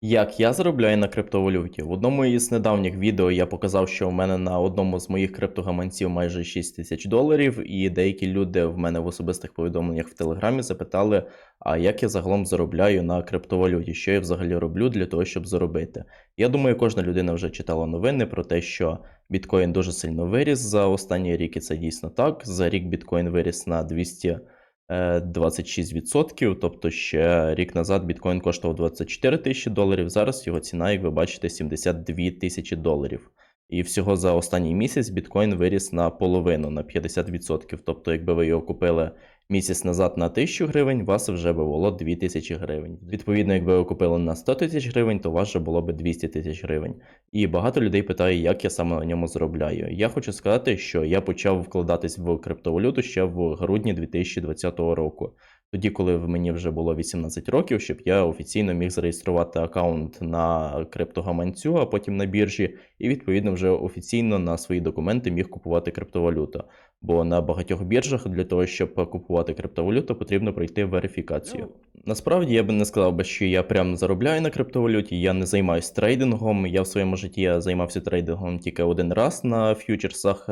Як я заробляю на криптовалюті? В одному із недавніх відео я показав, що в мене на одному з моїх криптогаманців майже 6 тисяч доларів, і деякі люди в мене в особистих повідомленнях в Телеграмі запитали, а як я загалом заробляю на криптовалюті, що я взагалі роблю для того, щоб заробити. Я думаю, кожна людина вже читала новини про те, що біткоін дуже сильно виріс за останній рік, і це дійсно так. За рік біткоін виріс на 200 е, 26%, тобто ще рік назад біткоін коштував 24 тисячі доларів, зараз його ціна, як ви бачите, 72 тисячі доларів. І всього за останній місяць біткоін виріс на половину, на 50%. Тобто, якби ви його купили місяць назад на 1000 гривень, вас вже би було 2000 гривень. Відповідно, якби ви купили на 100 тисяч гривень, то у вас вже було б 200 тисяч гривень. І багато людей питає, як я саме на ньому заробляю. Я хочу сказати, що я почав вкладатись в криптовалюту ще в грудні 2020 року. Тоді, коли в мені вже було 18 років, щоб я офіційно міг зареєструвати аккаунт на криптогаманцю, а потім на біржі, і відповідно вже офіційно на свої документи міг купувати криптовалюту. Бо на багатьох біржах для того, щоб купувати криптовалюту, потрібно пройти верифікацію. Насправді я би не сказав би, що я прям заробляю на криптовалюті, я не займаюся трейдингом. Я в своєму житті займався трейдингом тільки один раз на ф'ючерсах.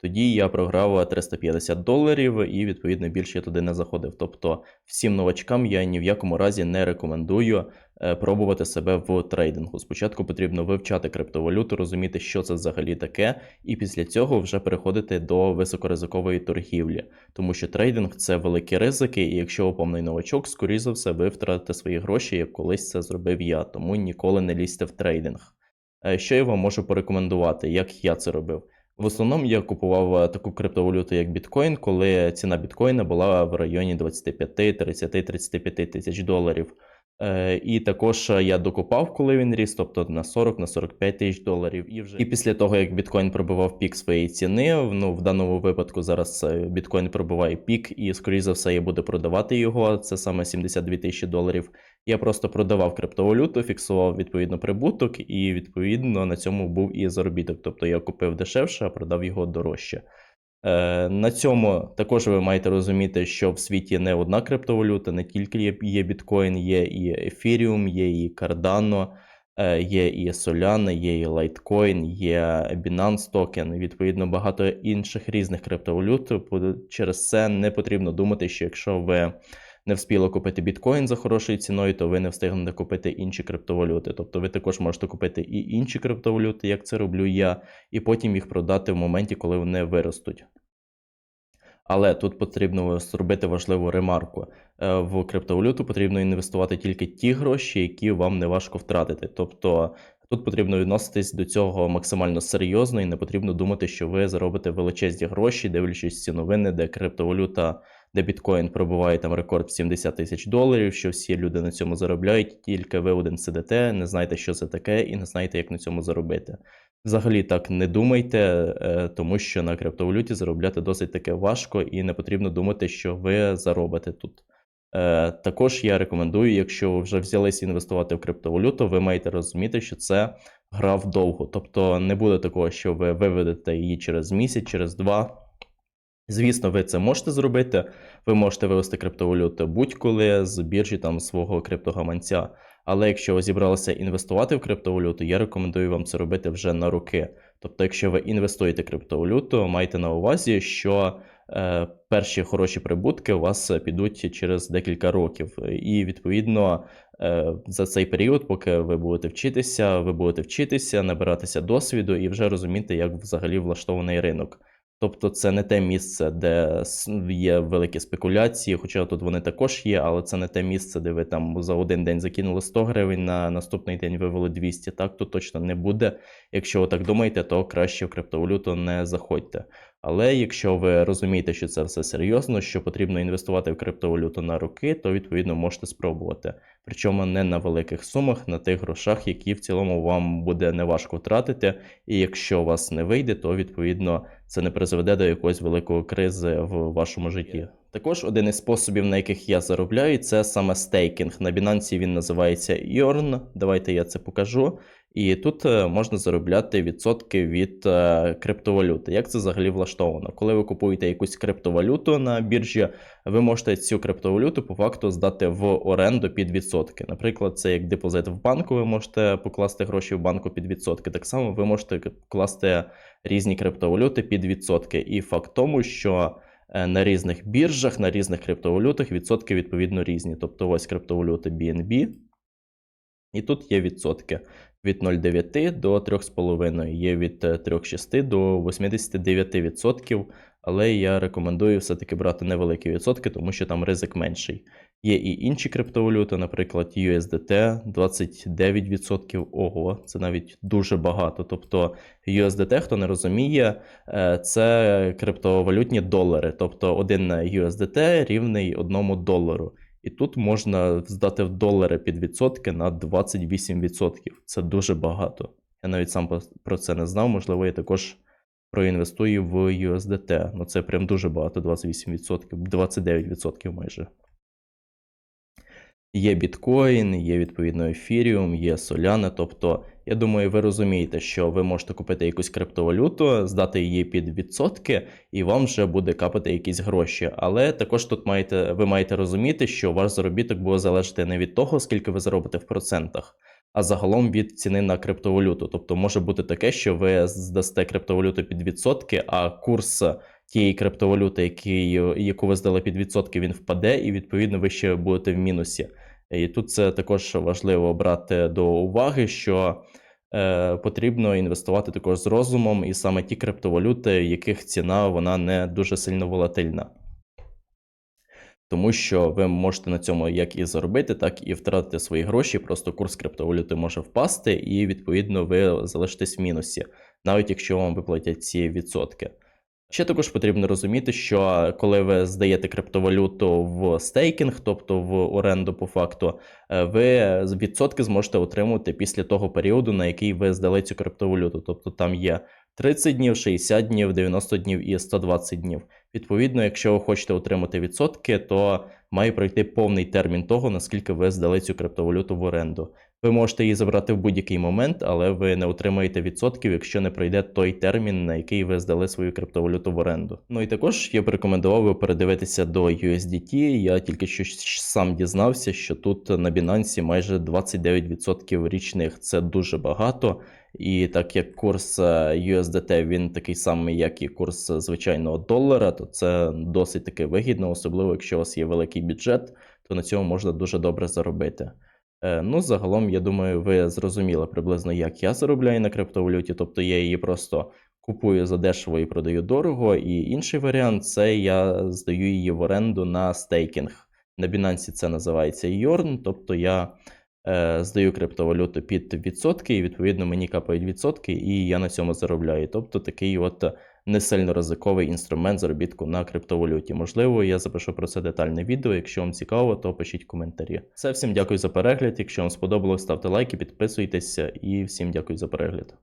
Тоді я програв 350 доларів і відповідно більше я туди не заходив. Тобто всім новачкам я ні в якому разі не рекомендую пробувати себе в трейдингу. Спочатку потрібно вивчати криптовалюту, розуміти, що це взагалі таке, і після цього вже переходити до високоризикової торгівлі, тому що трейдинг це великі ризики, і якщо ви повний новачок, скоріше за все, ви втратите свої гроші, як колись це зробив я. Тому ніколи не лізьте в трейдинг. Е, Що я вам можу порекомендувати, як я це робив? В основному я купував е, таку криптовалюту, як біткоін, коли ціна біткоїна була в районі 25, 30, 35 тисяч доларів. Е, І також я докупав, коли він ріс, тобто на 40 на 45 тисяч доларів. І вже і після того, як біткоін пробивав пік своєї ціни, ну в даному випадку зараз е, біткоін пробиває пік, і скоріш за все я буду продавати його. Це саме 72 тисячі доларів. Я просто продавав криптовалюту, фіксував відповідно прибуток, і відповідно на цьому був і заробіток. Тобто я купив дешевше, а продав його дорожче. Е, На цьому також ви маєте розуміти, що в світі не одна криптовалюта, не тільки є, біткоін, є і ефіріум, є і Cardano, е, є і Solana, є і Litecoin, є Binance токен, відповідно багато інших різних криптовалют. Через це не потрібно думати, що якщо ви не вспіли купити біткоін за хорошою ціною, то ви не встигнете купити інші криптовалюти. Тобто ви також можете купити і інші криптовалюти, як це роблю я, і потім їх продати в моменті, коли вони виростуть. Але тут потрібно зробити важливу ремарку. Е, В криптовалюту потрібно інвестувати тільки ті гроші, які вам не важко втратити. Тобто тут потрібно відноситись до цього максимально серйозно і не потрібно думати, що ви заробите величезні гроші, дивлячись ці новини, де криптовалюта, де біткоін пробуває там рекорд в 70 тисяч доларів, що всі люди на цьому заробляють, тільки ви один сидите, не знаєте, що це таке, і не знаєте, як на цьому заробити. Взагалі так не думайте, е, тому що на криптовалюті заробляти досить таке важко, і не потрібно думати, що ви заробите тут. Е, Також я рекомендую, якщо ви вже взялись інвестувати в криптовалюту, ви маєте розуміти, що це гра вдовго. Тобто не буде такого, що ви виведете її через місяць, через два. Звісно, ви це можете зробити. Ви можете вивести криптовалюту будь-коли з біржі там свого криптогаманця. Але якщо ви зібралися інвестувати в криптовалюту, я рекомендую вам це робити вже на роки. Тобто, якщо ви інвестуєте криптовалюту, майте на увазі, що е, перші хороші прибутки у вас підуть через декілька років. І відповідно е, за цей період, поки ви будете вчитися, ви будете вчитися, набиратися досвіду і вже розуміти, як взагалі влаштований ринок. Тобто це не те місце, де є великі спекуляції, хоча тут вони також є, але це не те місце, де ви там за один день закинули 100 гривень, на наступний день вивели 200. Так тут точно не буде. Якщо ви так думаєте, то краще в криптовалюту не заходьте. Але якщо ви розумієте, що це все серйозно, що потрібно інвестувати в криптовалюту на роки, то відповідно можете спробувати. Причому не на великих сумах, на тих грошах, які в цілому вам буде неважко втратити. І якщо у вас не вийде, то відповідно це не призведе до якоїсь великої кризи в вашому житті. Також один із способів, на яких я заробляю, це саме стейкінг. На Binance він називається Earn. Давайте я це покажу. І тут е, можна заробляти відсотки від е, криптовалюти. Як це взагалі влаштовано? Коли ви купуєте якусь криптовалюту на біржі, ви можете цю криптовалюту по факту здати в оренду під відсотки. Наприклад, це як депозит в банку, ви можете покласти гроші в банку під відсотки. Так само ви можете класти різні криптовалюти під відсотки. І факт тому, що е, на різних біржах, на різних криптовалютах відсотки відповідно різні. Тобто ось криптовалюта BNB, і тут є відсотки від 0,9 до 3,5, є від е, 3,6 до 89%, але я рекомендую все-таки брати невеликі відсотки, тому що там ризик менший. Є і інші криптовалюти, наприклад, USDT 29%. Ого, це навіть дуже багато. Тобто USDT, хто не розуміє, е, це криптовалютні долари. Тобто один USDT рівний одному долару. І тут можна здати в долари під відсотки на 28%. Це дуже багато. Я навіть сам про це не знав. Можливо, я також проінвестую в USDT. Ну це прям дуже багато, 28%, 29% майже. Є біткоін, є відповідно ефіріум, є соляна. Тобто, я думаю, ви розумієте, що ви можете купити якусь криптовалюту, здати її під відсотки, і вам вже буде капати якісь гроші. Але також тут маєте, ви маєте розуміти, що ваш заробіток буде залежати не від того, скільки ви заробите в процентах, а загалом від ціни на криптовалюту. Тобто може бути таке, що ви здасте криптовалюту під відсотки, а курс тієї криптовалюти, який, яку ви здали під відсотки, він впаде, і відповідно ви ще будете в мінусі. І тут це також важливо брати до уваги, що потрібно інвестувати також з розумом, і саме ті криптовалюти, яких ціна вона не дуже сильно волатильна. Тому що ви можете на цьому як і заробити, так і втратити свої гроші. Просто курс криптовалюти може впасти, і відповідно ви залишитесь в мінусі, навіть якщо вам виплатять ці відсотки. Ще також потрібно розуміти, що коли ви здаєте криптовалюту в стейкінг, тобто в оренду по факту, е, ви відсотки зможете отримувати після того періоду, на який ви здали цю криптовалюту. Тобто там є 30 днів, 60 днів, 90 днів і 120 днів. Відповідно, якщо ви хочете отримати відсотки, то має пройти повний термін того, наскільки ви здали цю криптовалюту в оренду. Ви можете її забрати в будь-який момент, але ви не отримаєте відсотків, якщо не пройде той термін, на який ви здали свою криптовалюту в оренду. Ну і також я б рекомендував би передивитися до USDT. Я тільки що сам дізнався, що тут на Binance майже 29% річних. Це дуже багато. І так як курс е, USDT він такий самий, як і курс звичайного долара, то це досить таки вигідно, особливо якщо у вас є великий бюджет, то на цьому можна дуже добре заробити. Е, Ну, загалом, я думаю, ви зрозуміли приблизно, як я заробляю на криптовалюті. Тобто я її просто купую за дешево і продаю дорого. І інший варіант це я здаю її в оренду на стейкінг. На Binance це називається YORN, тобто я здаю криптовалюту під відсотки, і відповідно мені капають відсотки, і я на цьому заробляю. Тобто такий от не сильно ризиковий інструмент заробітку на криптовалюті. Можливо, я запишу про це детальне відео. Якщо вам цікаво, то пишіть коментарі. Все, всім дякую за перегляд. Якщо вам сподобалось, ставте лайки, підписуйтесь і всім дякую за перегляд.